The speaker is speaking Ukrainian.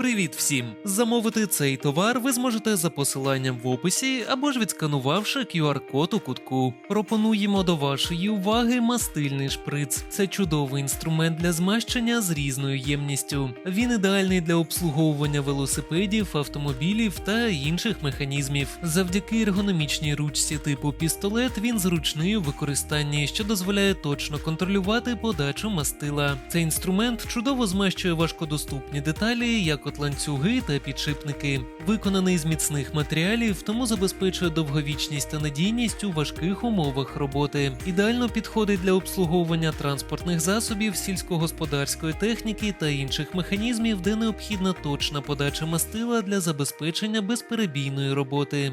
Привіт всім! Замовити цей товар ви зможете за посиланням в описі або ж відсканувавши QR-код у кутку. Пропонуємо до вашої уваги мастильний шприц. Це чудовий інструмент для змащення з різною ємністю. Він ідеальний для обслуговування велосипедів, автомобілів та інших механізмів. Завдяки ергономічній ручці типу пістолет він зручний у використанні, що дозволяє точно контролювати подачу мастила. Цей інструмент чудово змащує важкодоступні деталі, як от ланцюги та підшипники. Виконаний з міцних матеріалів, тому забезпечує довговічність та надійність у важких умовах роботи. Ідеально підходить для обслуговування транспортних засобів, сільськогосподарської техніки та інших механізмів, де необхідна точна подача мастила для забезпечення безперебійної роботи.